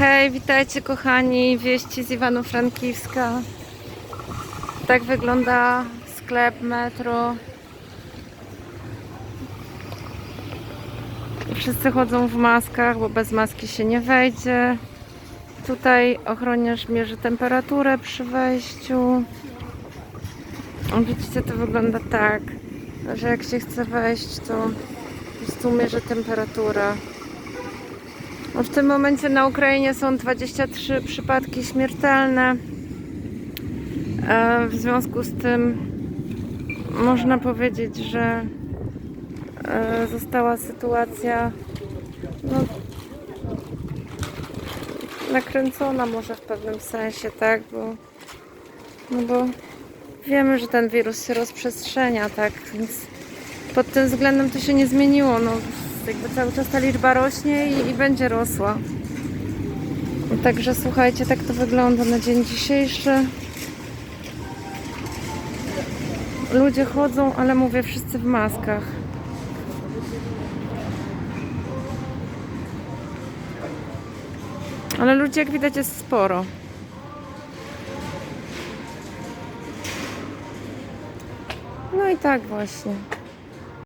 Hej, witajcie kochani, wieści z Iwano-Frankiwska. Tak wygląda sklep metro. Wszyscy chodzą w maskach, bo bez maski się nie wejdzie. Tutaj ochroniarz mierzy temperaturę przy wejściu. Widzicie, to wygląda tak, że jak się chce wejść, to po prostu mierzy temperaturę. No, W tym momencie na Ukrainie są 23 przypadki śmiertelne. E, W związku z tym można powiedzieć, że e, została sytuacja no, nakręcona może w pewnym sensie, tak, bo, no bo wiemy, że ten wirus się rozprzestrzenia, tak, więc pod tym względem to się nie zmieniło, no jakby cały czas ta liczba rośnie i, i będzie rosła. Także słuchajcie, tak to wygląda na dzień dzisiejszy. Ludzie chodzą, ale mówię wszyscy w maskach. Ale ludzi jak widać jest sporo. No i tak właśnie.